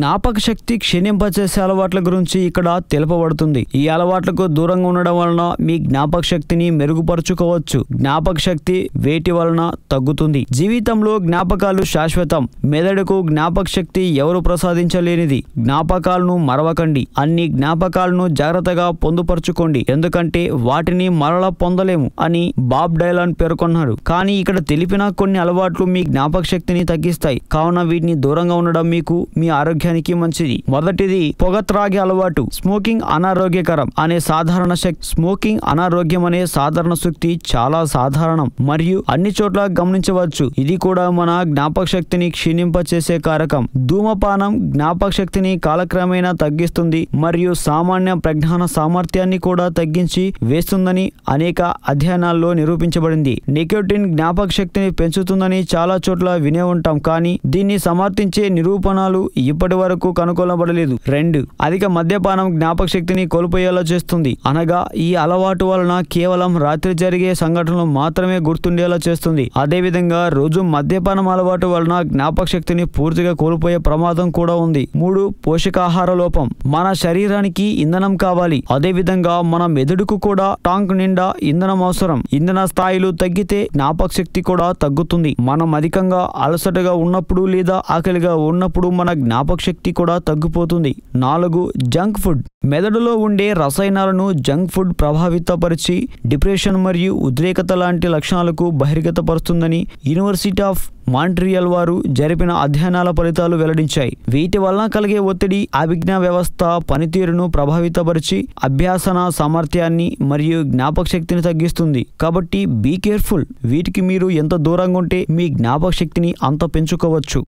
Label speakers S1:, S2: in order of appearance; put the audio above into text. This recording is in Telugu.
S1: జ్ఞాపక శక్తి క్షీణింపచేసే అలవాట్ల గురించి ఇక్కడ తెలుపబడుతుంది. ఈ అలవాట్లకు దూరంగా ఉండడం వలన మీ జ్ఞాపక శక్తిని మెరుగుపరుచుకోవచ్చు. జ్ఞాపక శక్తి వేటి వలన తగ్గుతుంది. జీవితంలో జ్ఞాపకాలు శాశ్వతం. మెదడుకు జ్ఞాపక శక్తి ఎవరు ప్రసాదించలేనిది. జ్ఞాపకాలను మరవకండి. అన్ని జ్ఞాపకాలను జాగ్రత్తగా పొందుపరుచుకోండి. ఎందుకంటే వాటిని మరలా పొందలేము అని బాబ్ డైలాన్ పేర్కొన్నారు కానీ ఇక్కడ తెలిపిన కొన్ని అలవాట్లు మీ జ్ఞాపక శక్తిని తగ్గిస్తాయి. కావున వీటిని దూరంగా ఉండడం మీకు మీ ఆరోగ్యానికి మంచిది. మొదటిది పొగ త్రాగే అలవాటు. స్మోకింగ్ అనారోగ్యకరం అనే సాధారణ శక్తి స్మోకింగ్ అనారోగ్యం అనే సాధారణ శక్తి చాలా సాధారణం. మరియు అన్ని చోట్ల గమనించవచ్చు. ఇది కూడా మన జ్ఞాపక శక్తిని క్షీణింపచేసే కారకం. ధూమపానం జ్ఞాపక శక్తిని కాలక్రమేణా తగ్గిస్తుంది మరియు సామాన్య ప్రజ్ఞాన సామర్థ్యాన్ని కూడా తగ్గించి వేస్తుందని అనేక అధ్యయనాల్లో నిరూపించబడింది. నికోటిన్ జ్ఞాపక శక్తిని పెంచుతుందని చాలా చోట్ల వినే ఉంటాం. కానీ దీన్ని సమర్థించే నిరూపణలు ఇప్పటి వరకు కనుగొనబడలేదు రెండు అధిక మద్యపానం జ్ఞాపక శక్తిని కోల్పోయేలా చేస్తుంది. అనగా ఈ అలవాటు వలన కేవలం రాత్రి జరిగే సంఘటనలు మాత్రమే గుర్తుండేలా చేస్తుంది. అదేవిధంగా రోజు మద్యపానం అలవాటు వలన జ్ఞాపక శక్తిని పూర్తిగా కోల్పోయే ప్రమాదం కూడా ఉంది. మూడు పోషకాహార లోపం. మన శరీరానికి ఇంధనం కావాలి. అదేవిధంగా మన మెదడుకు కూడా టాంక్ నిండా ఇంధనం అవసరం. ఇంధన స్థాయిలు తగ్గితే జ్ఞాపక శక్తి కూడా తగ్గుతుంది. మనం అధికంగా అలసటగా ఉన్నప్పుడు లేదా ఆకలిగా ఉన్నప్పుడు మన జ్ఞాపక శక్తి కూడా తగ్గిపోతుంది. నాలుగు జంక్ ఫుడ్. మెదడులో ఉండే రసాయనాలను జంక్ ఫుడ్ ప్రభావితపరిచి డిప్రెషన్ మరియు ఉద్రేకత లాంటి లక్షణాలకు బహిర్గతపరుస్తుందని యూనివర్సిటీ ఆఫ్ మాంట్రియల్ వారు జరిపిన అధ్యయనాల ఫలితాలు వెల్లడించాయి. వీటి వలన కలిగే ఒత్తిడి అభిజ్ఞా వ్యవస్థ పనితీరును ప్రభావితపరిచి అభ్యాసన సామర్థ్యాన్ని మరియు జ్ఞాపక శక్తిని తగ్గిస్తుంది. కాబట్టి బీ కేర్ఫుల్ వీటికి మీరు ఎంత దూరంగా ఉంటే మీ జ్ఞాపక శక్తిని అంత పెంచుకోవచ్చు.